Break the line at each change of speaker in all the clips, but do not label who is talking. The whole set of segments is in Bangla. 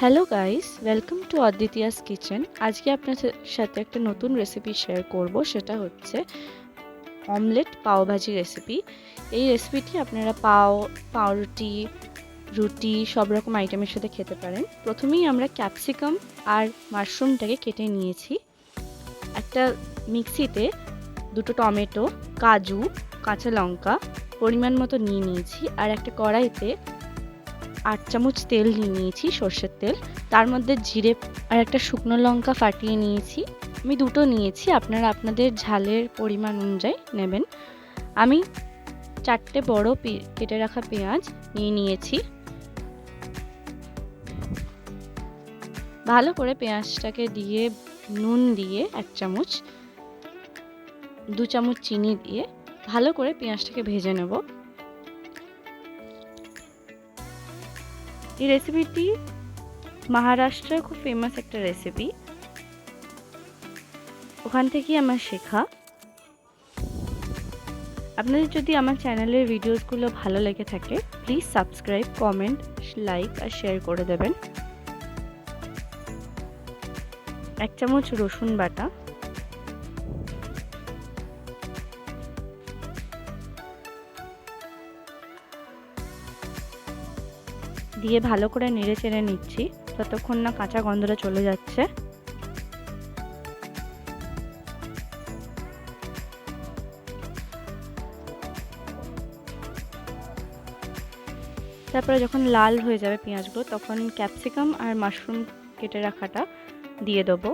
Hello guys welcome to Advitiya's kitchen আজকে আপনার সাথে একটা নতুন রেসিপি শেয়ার করব। সেটা হচ্ছে অমলেট পাওভাজি রেসিপি এই রেসিপিটি আপনারা পাও, পাউরুটি, রুটি, সব রকম আইটেমের সাথে খেতে পারেন। প্রথমেই আমরা ক্যাপসিকাম আর মাশরুমটাকে কেটে নিয়েছি। একটা মিক্সিতে দুটো টমেটো, কাজু, কাঁচা লঙ্কা পরিমাণ মতো নিয়ে নিয়েছি। আর একটা কড়াইতে আট চামচ তেল নিয়ে নিয়েছি, সর্ষের তেল। তার মধ্যে জিরে আর একটা শুকনো লঙ্কা ফাটিয়ে নিয়েছি। আমি দুটো নিয়েছি, আপনারা আপনাদের ঝালের পরিমাণ অনুযায়ী নেবেন। আমি চারটে বড় কেটে রাখা পেঁয়াজ নিয়ে নিয়েছি। ভালো করে পেঁয়াজটাকে দিয়ে, নুন দিয়ে এক চামচ, দু চামচ চিনি দিয়ে ভালো করে পেঁয়াজটাকে ভেজে নেব। এই রেসিপিটি মহারাষ্ট্রের খুব ফেমাস একটা রেসিপি ওখান থেকেই আমার শেখা। আপনাদের যদি আমার চ্যানেলের ভিডিওসগুলো ভালো লেগে থাকে প্লিজ সাবস্ক্রাইব কমেন্ট লাইক আর শেয়ার করে দেবেন। এক চামচ রসুন বাটা। দিয়ে ভালো করে নেড়ে চেড়ে নিচ্ছি। ততক্ষণ না কাঁচা গন্ধটা চলে যাচ্ছে। তারপরে যখন লাল হয়ে যাবে পেঁয়াজগুলো, তখন ক্যাপসিকাম আর মাশরুম কেটে রাখাটা দিয়ে দেবো।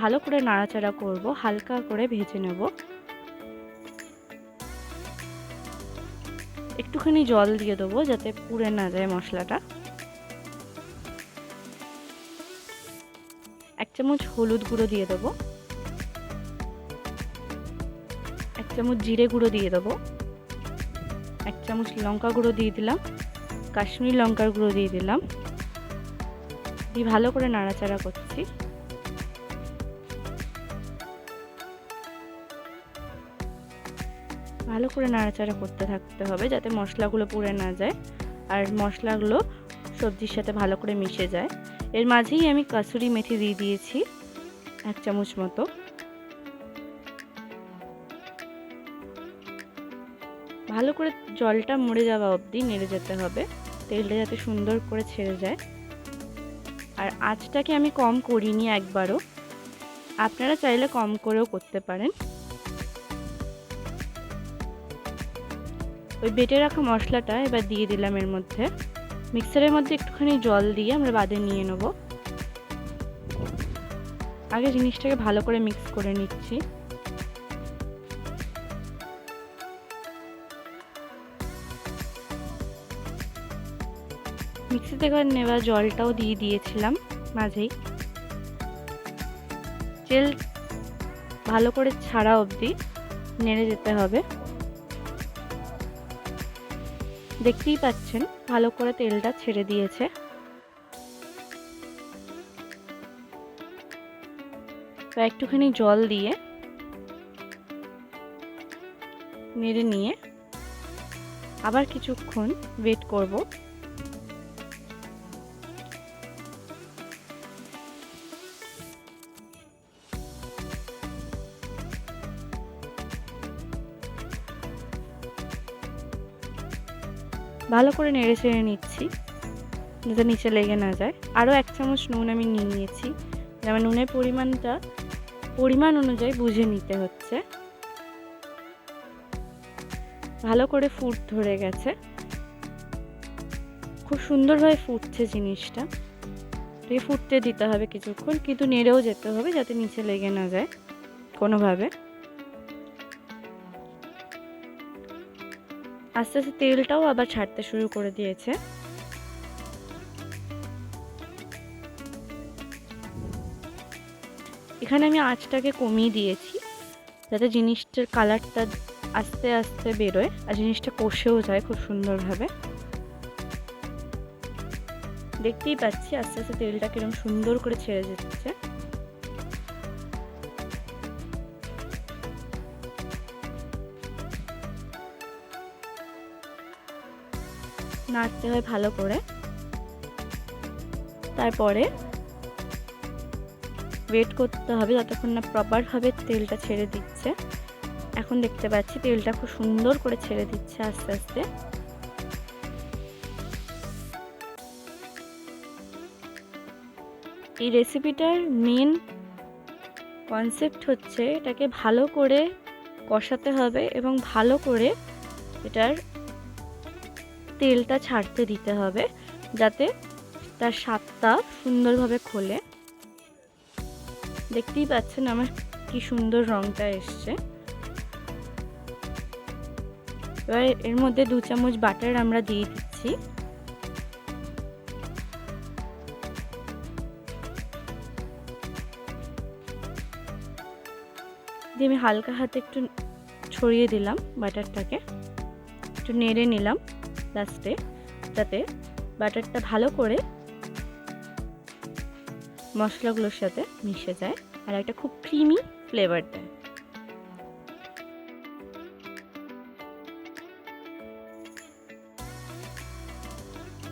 ভালো করে নাড়াচাড়া করব, হালকা করে ভেজে নেব। একটুখানি জল দিয়ে দেবো যাতে পুড়ে না যায় মশলাটা। এক চামচ হলুদ গুঁড়ো দিয়ে দেবো। এক চামচ জিরে গুঁড়ো দিয়ে দেবো। এক চামচ লঙ্কা গুঁড়ো দিয়ে দিলাম। কাশ্মীরি লঙ্কার গুঁড়ো দিয়ে দিলাম। দিয়ে ভালো করে নাড়াচাড়া করছি। ভালো করে নাড়াচাড়া করতে থাকতে হবে যাতে মশলাগুলো পুড়ে না যায়। আর মশলাগুলো সবজির সাথে ভালো করে মিশে যায়। এর মাঝেই আমি কাসুরি মেথি দিয়ে দিয়েছি এক চামচ মতো। ভালো করে জলটা মরে যাওয়া অবধি নেড়ে যেতে হবে। তেলটা যাতে সুন্দর করে ছেড়ে যায়। আর আঁচটাকে আমি কম করিনি একবারও। আপনারা চাইলে কম করেও করতে পারেন। ওই বেটে রাখা মশলাটা এবার দিয়ে দিলাম এর মধ্যে। মিক্সারের মধ্যে একটুখানি জল দিয়ে আমরা বাদে নিয়ে নেব। আগে জিনিসটাকে ভালো করে মিক্স করে নিচ্ছি। মিক্সিতে থেকে নেওয়া জলটাও দিয়ে দিয়েছিলাম মাঝেই। তেল ভালো করে ছাড়া অবধি নেড়ে যেতে হবে। দেখতেই পাচ্ছেন, ভালো করে তেলটা ছেড়ে দিয়েছে। তো একটুখানি জল দিয়ে নেড়ে নিয়ে আবার কিছুক্ষণ ওয়েট করব। ভালো করে নেড়ে চেড়ে নিচ্ছি, যাতে নিচে লেগে না যায়। আরও এক চামচ নুন আমি নিয়ে নিয়েছি, যেমন নুনের পরিমাণটা, পরিমাণ অনুযায়ী বুঝে নিতে হচ্ছে। ভালো করে ফুট ধরে গেছে। খুব সুন্দরভাবে ফুটছে জিনিসটা। ফুটতে দিতে হবে কিছুক্ষণ, কিন্তু নেড়েও যেতে হবে যাতে নিচে লেগে না যায় কোনোভাবে। আস্তে আস্তে তেলটাও আবার ছাড়তে শুরু করে দিয়েছে। এখানে আমি আঁচটাকে কমিয়ে দিয়েছি, যাতে জিনিসটার কালারটা আস্তে আস্তে বেরোয় আর জিনিসটা কষেও যায় খুব সুন্দরভাবে। দেখতেই পাচ্ছি আস্তে আস্তে তেলটা কীরকম সুন্দর করে ছেড়ে যাচ্ছে নাড়তে হয় ভালো করে। তারপরে ওয়েট করতে হবে যতক্ষণ না প্রপারভাবে তেলটা ছেড়ে দিচ্ছে। এখন দেখতে পাচ্ছি তেলটা খুব সুন্দর করে ছেড়ে দিচ্ছে আস্তে আস্তে। এই রেসিপিটার মেন কনসেপ্ট হচ্ছে এটাকে ভালো করে কষাতে হবে এবং ভালো করে এটার তেলটা ছাড়তে দিতে হবে যাতে তার স্বাদটা সুন্দরভাবে খোলে। দেখতেই পাচ্ছেন আমার কি সুন্দর রংটা এসছে। এবার এর মধ্যে দু চামচ বাটার আমরা দিয়ে দিচ্ছি। দিয়ে আমি হালকা হাতে একটু ছড়িয়ে দিলাম বাটারটাকে। একটু নেড়ে নিলাম। লাস্টে যাতে বাটারটা ভালো করে মশলাগুলোর সাথে মিশে যায় আর একটা খুব ক্রিমি ফ্লেভার দেয়।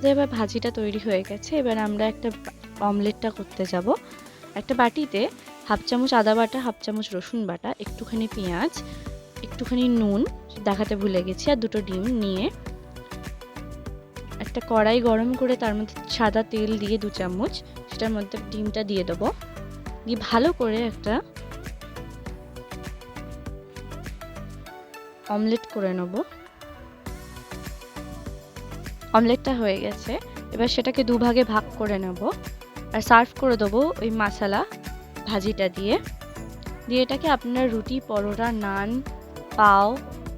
যে এবার ভাজিটা তৈরি হয়ে গেছে, এবার আমরা একটা অমলেটটা করতে যাব। একটা বাটিতে হাফ চামচ আদা বাটা, হাফ চামচ রসুন বাটা, একটুখানি পেঁয়াজ, একটুখানি নুন, দেখাতে ভুলে গেছি, আর দুটো ডিম নিয়ে একটা কড়াই গরম করে তার মধ্যে সাদা তেল দিয়ে দু চামচ, সেটার মধ্যে ডিমটা দিয়ে দেবো। দিয়ে ভালো করে একটা অমলেট করে নেব। অমলেটটা হয়ে গেছে। এবার সেটাকে দুভাগে ভাগ করে নেব আর সার্ভ করে দেবো ওই মশলা ভাজিটা দিয়ে। দিয়ে এটাকে আপনারা রুটি, পরোটা, নান, পাও,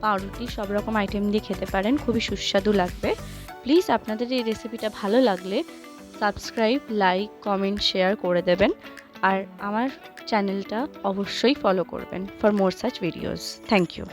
পাউরুটি সব রকম আইটেম দিয়ে খেতে পারেন। খুবই সুস্বাদু লাগবে। প্লিজ আপনাদের এই রেসিপিটা ভালো লাগলে সাবস্ক্রাইব, লাইক, কমেন্ট, শেয়ার করে দেবেন আর আমার চ্যানেলটা অবশ্যই ফলো করবেন for more such videos. Thank you.